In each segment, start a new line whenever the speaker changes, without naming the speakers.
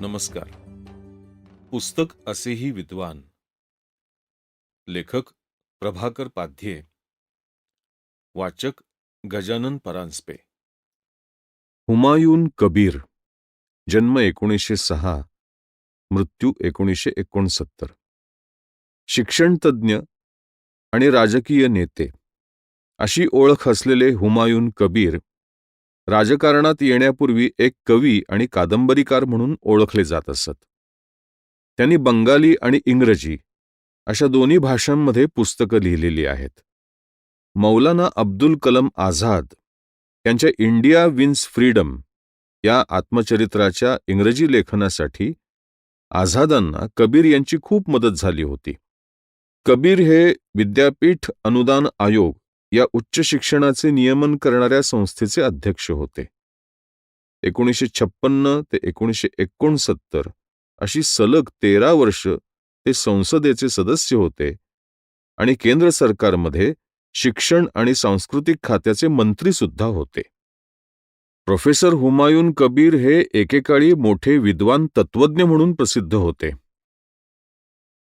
नमस्कार. पुस्तक असेही विद्वान. लेखक प्रभाकर पाध्ये. वाचक गजानन परांजपे. हुमायून कबीर. जन्म एकोणीसशे सहा. मृत्यू एकोणीसशे एकोणसत्तर. शिक्षणतज्ज्ञ आणि राजकीय नेते. अशी ओळख असलेले हुमायून कबीर राजकारणात येण्यापूर्वी एक कवी आणि कादंबरीकार म्हणून ओळखले जात असत. त्यांनी बंगाली आणि इंग्रजी अशा दोन्ही भाषांमध्ये पुस्तकं लिहिलेली आहेत. मौलाना अब्दुल कलम आझाद यांच्या इंडिया विन्स फ्रीडम या आत्मचरित्राच्या इंग्रजी लेखनासाठी आझादांना कबीर यांची खूप मदत झाली होती. कबीर हे विद्यापीठ अनुदान आयोग या उच्च शिक्षणाचे नियमन करणाऱ्या संस्थेचे अध्यक्ष होते. एकोणीसशे छप्पन्न ते एकोणीसशे एकोणसत्तर अशी सलग तेरा वर्ष ते संसदेचे सदस्य होते आणि केंद्र सरकारमध्ये शिक्षण आणि सांस्कृतिक खात्याचे मंत्री सुद्धा होते. प्रोफेसर हुमायून कबीर हे एकेकाळी मोठे विद्वान तत्वज्ञ म्हणून प्रसिद्ध होते.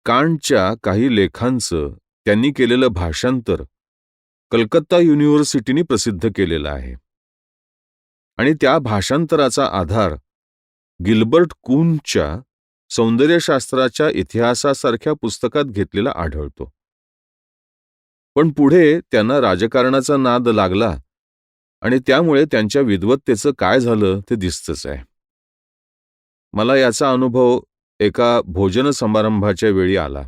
कांटच्या काही लेखांचं त्यांनी केलेलं भाषांतर कलकत्ता युनिव्हर्सिटीने प्रसिद्ध केलेला आहे. आणि त्या भाषांतराचा आधार गिल्बर्ट कूनच्या सौंदर्यशास्त्राच्या इतिहासासारख्या पुस्तकात घेतलेला आढळतो. पण पुढे त्यांना राजकारणाचा नाद लागला आणि त्यामुळे त्यांच्या विद्वत्तेचं काय झालं ते दिसतंच आहे. मला याचा अनुभव एका भोजन समारंभाच्या वेळी आला.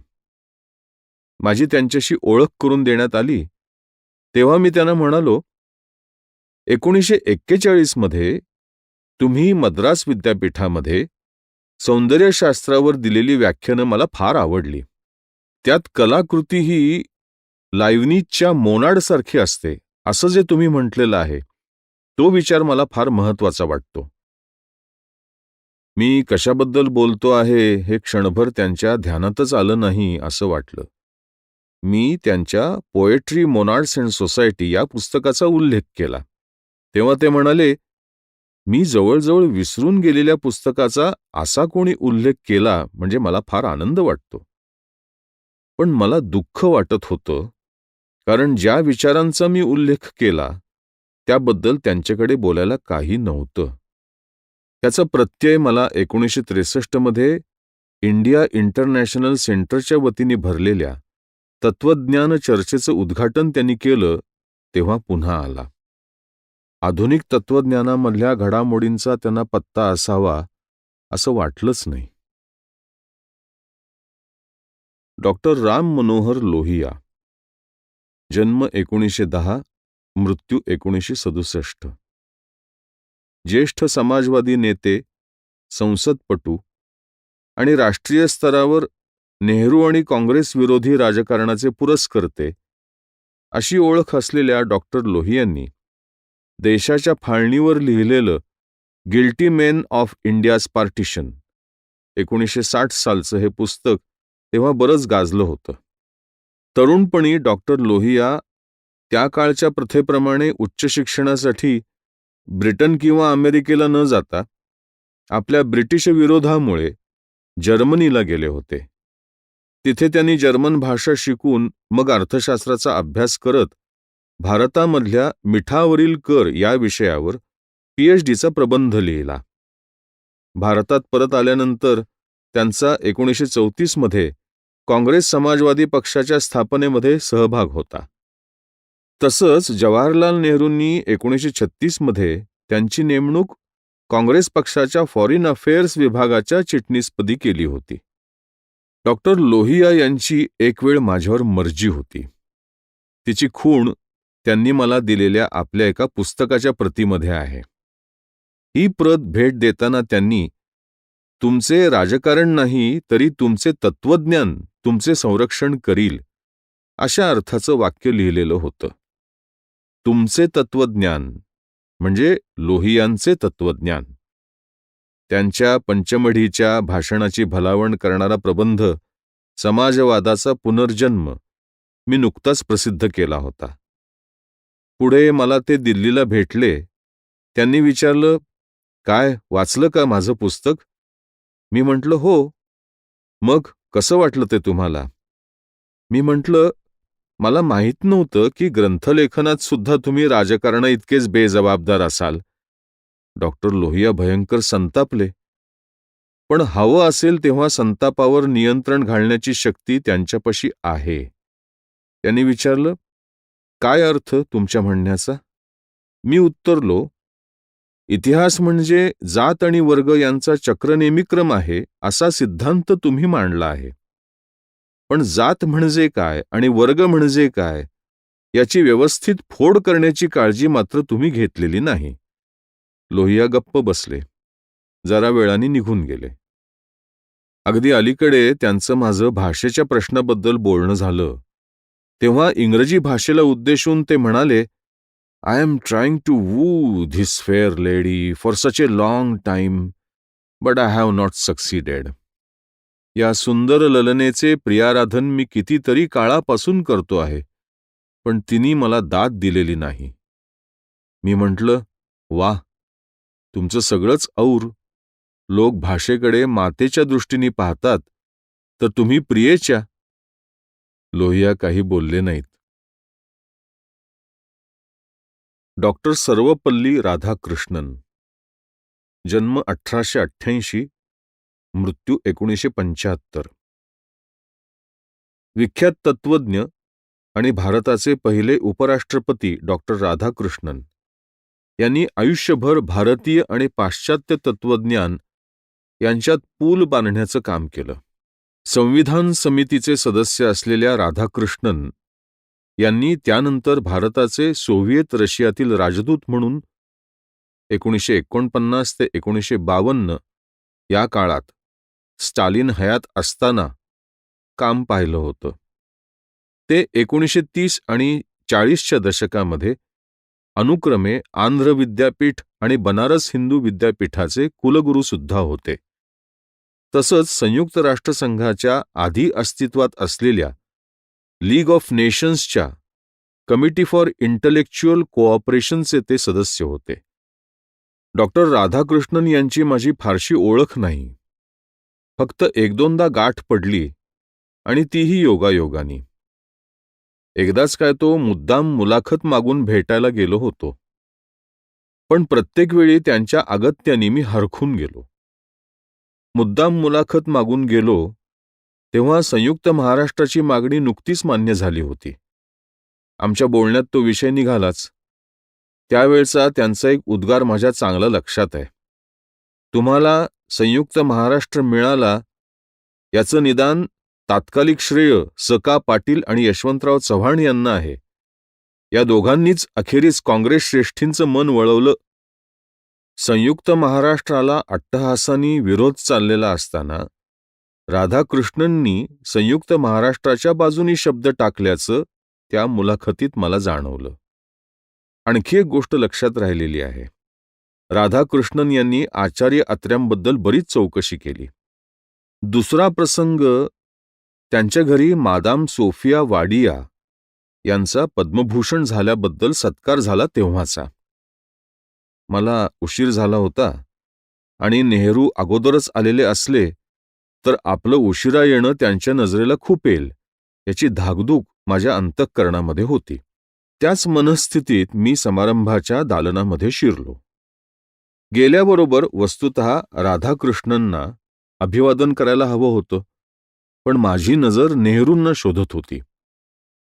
माझी त्यांच्याशी ओळख करून देण्यात आली तेव्हा मी त्यांना म्हणालो एकोणीसशे एक्केचाळीसमध्ये तुम्ही मद्रास विद्यापीठामध्ये सौंदर्यशास्त्रावर दिलेली व्याख्यानं मला फार आवडली. त्यात कलाकृती ही लायवनीच्या मोनाडसारखी असते असं जे तुम्ही म्हटलेलं आहे तो विचार मला फार महत्त्वाचा वाटतो. मी कशाबद्दल बोलतो आहे हे क्षणभर त्यांच्या ध्यानातच आलं नाही असं वाटलं. मी त्यांच्या पोएट्री मोनार्ड्स अँड सोसायटी या पुस्तकाचा उल्लेख केला. तेव्हा ते म्हणाले मी जवळजवळ विसरून गेलेल्या पुस्तकाचा असा कोणी उल्लेख केला म्हणजे मला फार आनंद वाटतो. पण मला दुःख वाटत होतं कारण ज्या विचारांचा मी उल्लेख केला त्याबद्दल त्यांच्याकडे बोलायला काही नव्हतं. त्याचा प्रत्यय मला एकोणीसशे त्रेसष्टमध्ये इंडिया इंटरनॅशनल सेंटरच्या वतीने भरलेल्या तत्वज्ञान चर्चेचं उद्घाटन त्यांनी केलं तेव्हा पुन्हा आला. आधुनिक तत्वज्ञानामधल्या घडामोडींचा त्यांना पत्ता असावा असं वाटलंच नाही. डॉक्टर राम मनोहर लोहिया. जन्म एकोणीसशे दहा मृत्यू एकोणीसशे सदुसष्ट. ज्येष्ठ समाजवादी नेते संसदपटू आणि राष्ट्रीय स्तरावर नेहरू आणि काँग्रेस विरोधी राजकारणाचे पुरस्कर्ते अशी ओळख असलेल्या डॉक्टर लोहियांनी देशाच्या फाळणीवर लिहिलेलं guilty men of India's partition एकोणीसशे साठ सालचं हे पुस्तक तेव्हा बरंच गाजलं होतं. तरुणपणी डॉक्टर लोहिया त्या काळच्या प्रथेप्रमाणे उच्च शिक्षणासाठी ब्रिटन किंवा अमेरिकेला न जाता आपल्या ब्रिटिश विरोधामुळे जर्मनीला गेले होते. तिथे त्यांनी जर्मन भाषा शिकून मग अर्थशास्त्राचा अभ्यास करत भारतामधल्या मिठावरील कर या विषयावर पीएचडीचा प्रबंध लिहिला. भारतात परत आल्यानंतर त्यांचा एकोणीसशे चौतीसमध्ये काँग्रेस समाजवादी पक्षाच्या स्थापनेमध्ये सहभाग होता. तसंच जवाहरलाल नेहरूंनी एकोणीसशे छत्तीसमध्ये त्यांची नेमणूक काँग्रेस पक्षाच्या फॉरिन अफेअर्स विभागाच्या चिटणीसपदी केली होती. डॉक्टर लोहिया यांची एक वेळ माझ्यावर मर्जी होती. तिची खूण त्यांनी मला दिलेल्या आपल्या एका पुस्तकाच्या प्रतीमध्ये आहे. ही प्रत भेट देताना त्यांनी तुमचे राजकारण नाही तरी तुमचे तत्वज्ञान तुमचे संरक्षण करील अशा अर्थाचं वाक्य लिहिलेलं होतं. तुमचे तत्वज्ञान म्हणजे लोहियांचे तत्वज्ञान त्यांच्या पंचमढीच्या भाषणाची भलावण करणारा प्रबंध समाजवादाचा पुनर्जन्म मी नुकताच प्रसिद्ध केला होता. पुढे मला ते दिल्लीला भेटले. त्यांनी विचारलं काय वाचलं का माझं पुस्तक? मी म्हटलं हो. मग कसं वाटलं ते तुम्हाला? मी म्हटलं मला माहीत नव्हतं की ग्रंथलेखनात सुद्धा तुम्ही राजकारणा इतकेच बेजबाबदार असाल. डॉक्टर लोहिया भयंकर संतापले. पण हवं असेल तेव्हा संतापावर नियंत्रण घालण्याची शक्ती त्यांच्यापाशी आहे. त्यांनी विचारलं काय अर्थ तुमच्या म्हणण्याचा? मी उत्तरलो इतिहास म्हणजे जात आणि वर्ग यांचा चक्रनेमिक्रम आहे असा सिद्धांत तुम्ही मांडला आहे. पण जात म्हणजे काय आणि वर्ग म्हणजे काय याची व्यवस्थित फोड करण्याची काळजी मात्र तुम्ही घेतलेली नाही. लोहिया गप्प बसले. जरा वेळाने निघून गेले. अगदी अलीकडे त्यांचं माझं भाषेच्या प्रश्नाबद्दल बोलणं झालं. तेव्हा इंग्रजी भाषेला उद्देशून ते म्हणाले I am trying to woo this fair lady for such a long time but I have not succeeded या सुंदर ललनेचे प्रियाराधन मी कितीतरी काळापासून करतो आहे पण तिने मला दाद दिलेली नाही. मी म्हटलं वा तुमचं सगळंच और. लोक भाषेकडे मातेच्या दृष्टीने पाहतात तर तुम्ही प्रियेच्या. लोहिया काही बोलले नाहीत. डॉक्टर सर्वपल्ली राधाकृष्णन. जन्म अठराशे अठ्ठ्याऐंशी मृत्यू एकोणीसशे पंच्याहत्तर. विख्यात तत्वज्ञ आणि भारताचे पहिले उपराष्ट्रपती डॉक्टर राधाकृष्णन. यांनी आयुष्यभर भारतीय आणि पाश्चात्य तत्वज्ञान यांच्यात पूल बांधण्याचं काम केलं. संविधान समितीचे सदस्य असलेल्या राधाकृष्णन यांनी त्यानंतर भारताचे सोव्हिएत रशियातील राजदूत म्हणून एकोणीसशे एकोणपन्नास ते एकोणीसशे बावन्न या काळात स्टालिन हयात असताना काम पाहिलं होतं. ते एकोणीसशे तीस आणि चाळीसच्या दशकामध्ये अनुक्रमे आंध्र विद्यापीठ आणि बनारस हिंदू विद्यापीठाचे कुलगुरूसुद्धा होते. तसंच संयुक्त राष्ट्रसंघाच्या आधी अस्तित्वात असलेल्या लीग ऑफ नेशन्सच्या कमिटी फॉर इंटलेक्च्युअल कोऑपरेशनचे ते सदस्य होते. डॉक्टर राधाकृष्णन यांची माझी फारशी ओळख नाही. फक्त एक दोनदा गाठ पडली आणि तीही योगायोगानी. एकदाच काय तो मुद्दाम मुलाखत मागून भेटायला गेलो होतो. पण प्रत्येक वेळी त्यांच्या अगत्याने मी हरखून गेलो. मुद्दाम मुलाखत मागून गेलो तेव्हा संयुक्त महाराष्ट्राची मागणी नुकतीच मान्य झाली होती. आमच्या बोलण्यात तो विषय निघालाच. त्यावेळचा त्यांचा एक उद्गार माझ्या चांगला लक्षात आहे. तुम्हाला संयुक्त महाराष्ट्र मिळाला याचं निदान तात्कालिक श्रेय सका पाटील आणि यशवंतराव चव्हाण यांना आहे. या दोघांनीच अखेरीस काँग्रेस श्रेष्ठींचं मन वळवलं. संयुक्त महाराष्ट्राला अट्टहासानी विरोध चाललेला असताना राधाकृष्णननी संयुक्त महाराष्ट्राच्या बाजूनी शब्द टाकल्याचं त्या मुलाखतीत मला जाणवलं. आणखी एक गोष्ट लक्षात राहिलेली आहे. राधाकृष्णन यांनी आचार्य अत्र्यांबद्दल बरीच चौकशी केली. दुसरा प्रसंग त्यांच्या घरी मादाम सोफिया वाडिया यांचा पद्मभूषण झाल्याबद्दल सत्कार झाला तेव्हाचा. मला उशीर झाला होता आणि नेहरू अगोदरच आलेले असले तर आपलं उशिरा येणं त्यांच्या नजरेला खूप येईल याची धाकधूक माझ्या अंतःकरणामध्ये होती. त्याच मनस्थितीत मी समारंभाच्या दालनामध्ये शिरलो. गेल्याबरोबर वस्तुत राधाकृष्णांना अभिवादन करायला हवं होतं. पण माझी नजर नेहरूंना शोधत होती.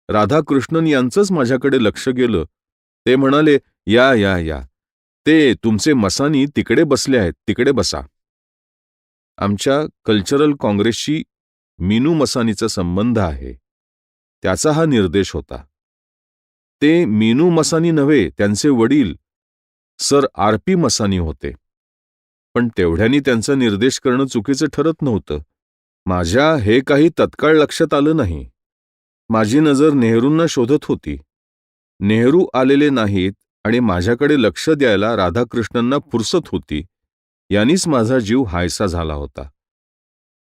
राधाकृष्णन यांचंच माझ्याकडे लक्ष गेलं. ते म्हणाले या या या. ते तुमचे मसानी तिकडे बसले आहेत. तिकडे बसा. आमच्या कल्चरल काँग्रेसशी मीनू मसानीचा संबंध आहे. त्याचा हा निर्देश होता. ते मीनू मसानी नव्हे त्यांचे वडील सर आर पी मसानी होते. पण तेवढ्यानी त्यांचा निर्देश करणं चुकीचं ठरत नव्हतं. माझ्या हे काही तत्काळ लक्षात आलं नाही. माझी नजर नेहरूंना शोधत होती. नेहरू आलेले नाहीत आणि माझ्याकडे लक्ष द्यायला राधाकृष्णांना फुरसत होती. यानीच माझा जीव हायसा झाला होता.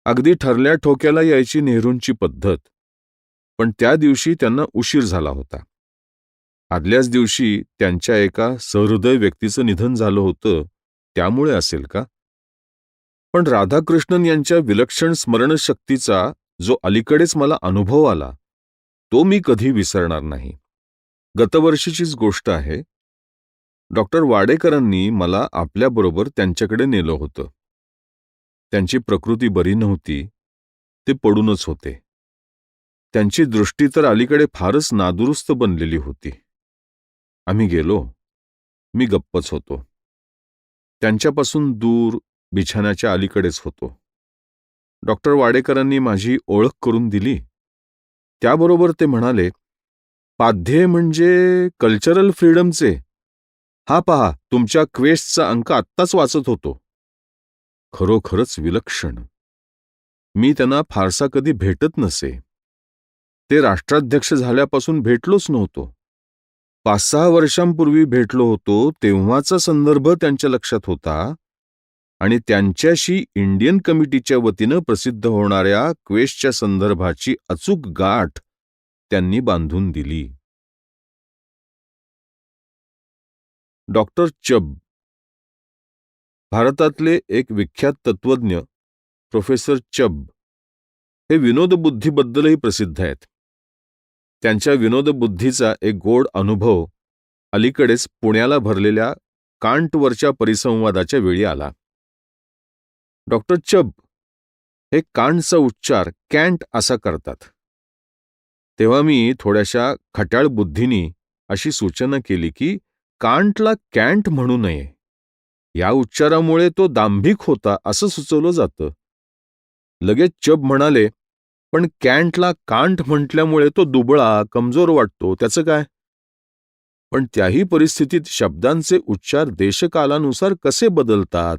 अगदी ठरल्या ठोक्याला यायची नेहरूंची पद्धत. पण त्या दिवशी त्यांना उशीर झाला होता. आदल्याच दिवशी त्यांच्या एका सहृदय व्यक्तीचं निधन झालं होतं. त्यामुळे असेल का? पण राधाकृष्णन यांच्या विलक्षण स्मरणशक्तीचा जो अलीकडेच मला अनुभव आला तो मी कधी विसरणार नाही. गतवर्षीचीच गोष्ट आहे. डॉक्टर वाडेकरांनी मला आपल्याबरोबर त्यांच्याकडे नेलं होतं. त्यांची प्रकृती बरी नव्हती ते पडूनच होते. त्यांची दृष्टी तर अलीकडे फारच नादुरुस्त बनलेली होती. आम्ही गेलो मी गप्पच होतो. त्यांच्यापासून दूर बिछाण्याच्या अलीकडेच होतो. डॉक्टर वाडेकरांनी माझी ओळख करून दिली. त्याबरोबर ते म्हणाले पाध्ये म्हणजे कल्चरल फ्रीडमचे. हा पहा तुमच्या क्वेस्टचा अंक आत्ताच वाचत होतो. खरोखरच विलक्षण. मी त्यांना फारसा कधी भेटत नसे. ते राष्ट्राध्यक्ष झाल्यापासून भेटलोच नव्हतो. पाच सहा वर्षांपूर्वी भेटलो होतो तेव्हाचा संदर्भ त्यांच्या लक्षात होता. आणि त्यांच्याशी इंडियन कमिटीच्या वतीनं प्रसिद्ध होणाऱ्या क्वेस्टच्या संदर्भाची अचूक गाठ त्यांनी बांधून दिली. Doctor Chubb. भारतातले एक विख्यात तत्वज्ञ प्रोफेसर चब. हे विनोदबुद्धीबद्दलही प्रसिद्ध आहेत. त्यांच्या विनोदबुद्धीचा एक गोड अनुभव अलीकडेच पुण्याला भरलेल्या कांटवरच्या परिसंवादाच्या वेळी आला. डॉक्टर चब हे कांटचा उच्चार कॅन्ट असा करतात. तेव्हा मी थोड्याशा खट्याळ बुद्धीनी अशी सूचना केली की कांटला कॅन्ट म्हणू नये. या उच्चारामुळे तो दांभिक होता असं सुचवलं जातं. लगेच चब म्हणाले पण कॅन्टला कांट म्हटल्यामुळे तो दुबळा कमजोर वाटतो त्याचं काय? पण त्याही परिस्थितीत शब्दांचे उच्चार देशकालानुसार कसे बदलतात?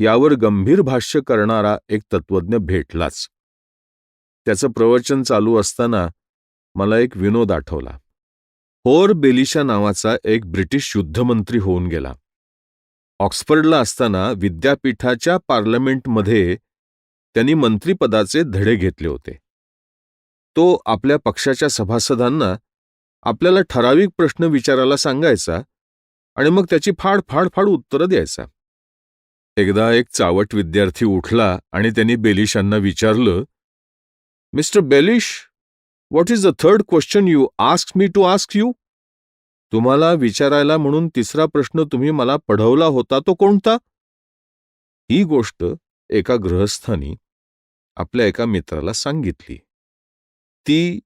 यावर गंभीर भाष्य करणारा एक तत्वज्ञ भेटलाच. त्याचं प्रवचन चालू असताना मला एक विनोद आठवला. होर बेलिशा नावाचा एक ब्रिटिश युद्धमंत्री होऊन गेला. ऑक्सफर्डला असताना विद्यापीठाच्या पार्लमेंटमध्ये त्यांनी मंत्रिपदाचे धडे घेतले होते. तो आपल्या पक्षाच्या सभासदांना आपल्याला ठराविक प्रश्न विचारायला सांगायचा आणि मग त्याची फाड फाड फाड उत्तरं द्यायचा. एकदा एक चावट विद्यार्थी उठला आणि त्यांनी बेलिशांना विचारलं mister Belish what is the third question you ask me to ask you तुम्हाला विचारायला म्हणून तिसरा प्रश्न तुम्ही मला पढवला होता तो कोणता? ही गोष्ट एका गृहस्थानी आपल्या एका मित्राला सांगितली. ती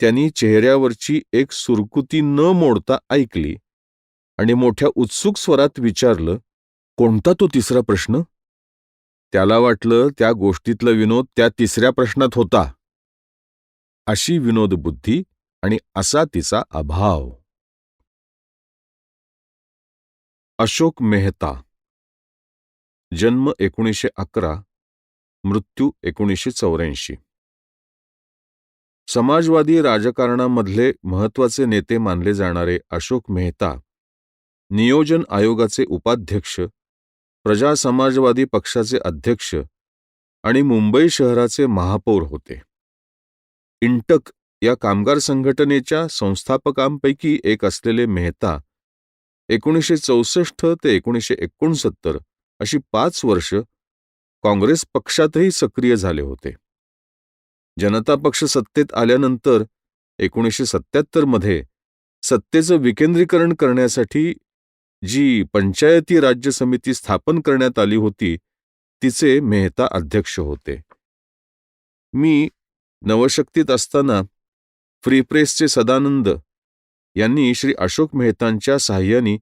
त्यांनी चेहऱ्यावरची एक सुरकुती न मोडता ऐकली आणि मोठ्या उत्सुक स्वरात विचारलं कोणता तो तिसरा प्रश्न? त्याला वाटलं त्या गोष्टीतला विनोद त्या तिसऱ्या प्रश्नात होता. अशी विनोदबुद्धी आणि असा तिचा अभाव. अशोक मेहता. जन्म एकोणीसशे अकरा मृत्यू एकोणीसशे चौऱ्याऐंशी. समाजवादी राजकारणामधले महत्त्वाचे नेते मानले जाणारे अशोक मेहता नियोजन आयोगाचे उपाध्यक्ष प्रजा समाजवादी पक्षाचे अध्यक्ष आणि मुंबई शहराचे महापौर होते. इंटक या कामगार संघटनेच्या संस्थापकांपैकी एक असलेले मेहता एकोणीसशे चौसष्ट ते एकोणीसशे एकोणसत्तर अशी पाच वर्ष काँग्रेस पक्षातही सक्रिय झाले होते. जनता पक्ष सत्तेत आल्यानंतर एकोणीसशे सत्याहत्तरमध्ये सत्तेचं विकेंद्रीकरण करण्यासाठी जी पंचायती राज्य समिती स्थापन करण्यात आली होती तिचे मेहता अध्यक्ष होते. मी नवशक्तीत असताना फ्री प्रेसचे सदानंद यांनी श्री अशोक मेहतांच्या साह्याने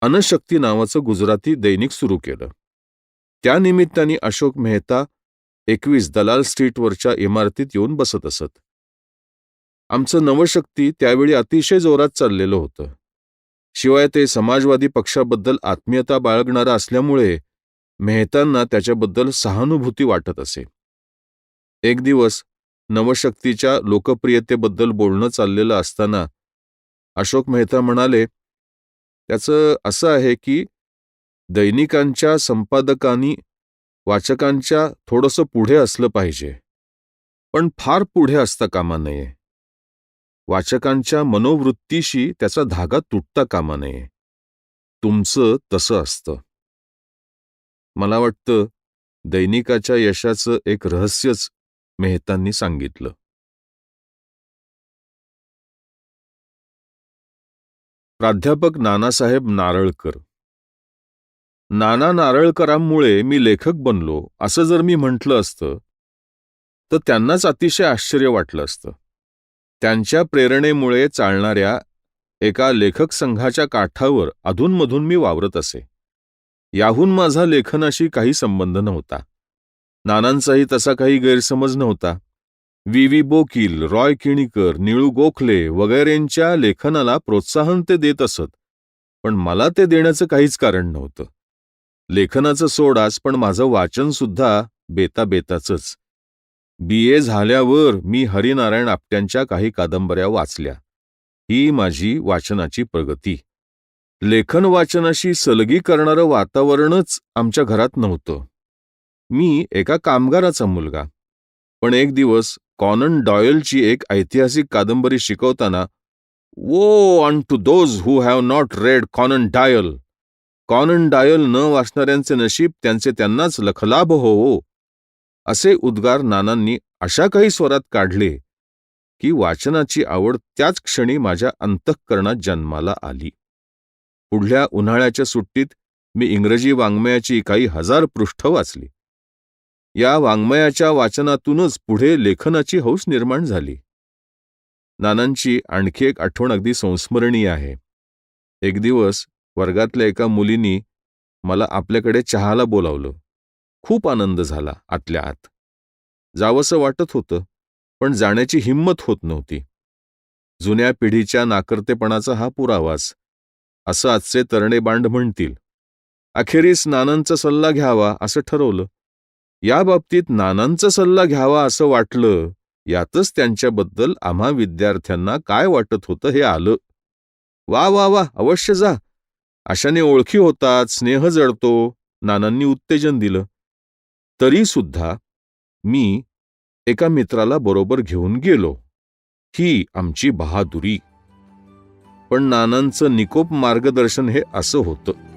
अनशक्ती नावाचं गुजराती दैनिक सुरू केलं. त्यानिमित्ताने अशोक मेहता एकवीस दलाल स्ट्रीटवरच्या इमारतीत येऊन बसत असत. आमचं नवशक्ती त्यावेळी अतिशय जोरात चाललेलं होतं. शिवाय ते समाजवादी पक्षाबद्दल आत्मीयता बाळगणारा असल्यामुळे मेहतांना त्याच्याबद्दल सहानुभूती वाटत असे. एक दिवस नवशक्तीच्या लोकप्रियतेबद्दल बोलणं चाललेलं असताना अशोक मेहता म्हणाले त्याचं असं आहे की दैनिकांच्या संपादकांनी वाचकांच्या थोडंसं पुढे असलं पाहिजे. पण फार पुढे असता कामा नये. वाचकांच्या मनोवृत्तीशी त्याचा धागा तुटता कामा नये. तुमचं तसं असतं. मला वाटतं दैनिकाच्या यशाचं एक रहस्यच मेहतांनी सांगितलं. प्राध्यापक नानासाहेब नारळकर. नाना नारळकरांमुळे मी लेखक बनलो असं जर मी म्हटलं असतं तर त्यांनाच अतिशय आश्चर्य वाटलं असतं. त्यांच्या प्रेरणेमुळे चालणाऱ्या एका लेखक संघाच्या काठावर अधूनमधून मी वावरत असे. याहून माझा लेखनाशी काही संबंध नव्हता. नानांचाही तसा काही गैरसमज नव्हता. व्ही. व्ही. बोकील रॉय किणीकर निळू गोखले वगैरेंच्या लेखनाला प्रोत्साहन ते देत असत पण मला ते देण्याचं काहीच कारण नव्हतं. लेखनाचं सोडाच पण माझं वाचन सुद्धा बेताबेताचंच. बी. ए. झाल्यावर मी हरिनारायण आपट्यांच्या काही कादंबऱ्या वाचल्या. ही माझी वाचनाची प्रगती. लेखन वाचनाशी सलगी करणारं वातावरणच आमच्या घरात नव्हतं. मी एका कामगाराचा मुलगा. पण एक दिवस कॉनन डॉयलची एक ऐतिहासिक कादंबरी शिकवताना woe unto those who have not read Conan Doyle. Conan Doyle न वाचणाऱ्यांचे नशीब त्यांचे त्यांनाच लखलाभ हो. हो. असे उद्गार नानांनी अशा काही स्वरात काढले की वाचनाची आवड त्याच क्षणी माझ्या अंतःकरणात जन्माला आली. पुढल्या उन्हाळ्याच्या सुट्टीत मी इंग्रजी वाङ्मयाची काही हजार पृष्ठ वाचली. या वाङ्मयाच्या वाचनातूनच पुढे लेखनाची हौस निर्माण झाली. नानांची आणखी एक आठवण अगदी संस्मरणीय आहे. एक दिवस वर्गातल्या एका मुलीनी मला आपल्याकडे चहाला बोलावलं. खूप आनंद झाला आतल्या आत. जावंसं वाटत होतं पण जाण्याची हिंमत होत नव्हती. जुन्या पिढीच्या नाकर्तेपणाचा हा पुरावाच असं आजचे तरणे बांड म्हणतील. अखेरीस नानांचा सल्ला घ्यावा असं ठरवलं. या बाबतीत नानांचा सल्ला घ्यावा असं वाटलं यातच त्यांच्याबद्दल आम्हा विद्यार्थ्यांना काय वाटत होतं हे आलं. वा वा वा अवश्य जा. अशाने ओळखी होतात स्नेह जडतो नानांनी उत्तेजन दिलं. तरीसुद्धा मी एका मित्राला बरोबर घेऊन गेलो. ही आमची बहादुरी. पण नानांचं निकोप मार्गदर्शन हे असं होतं.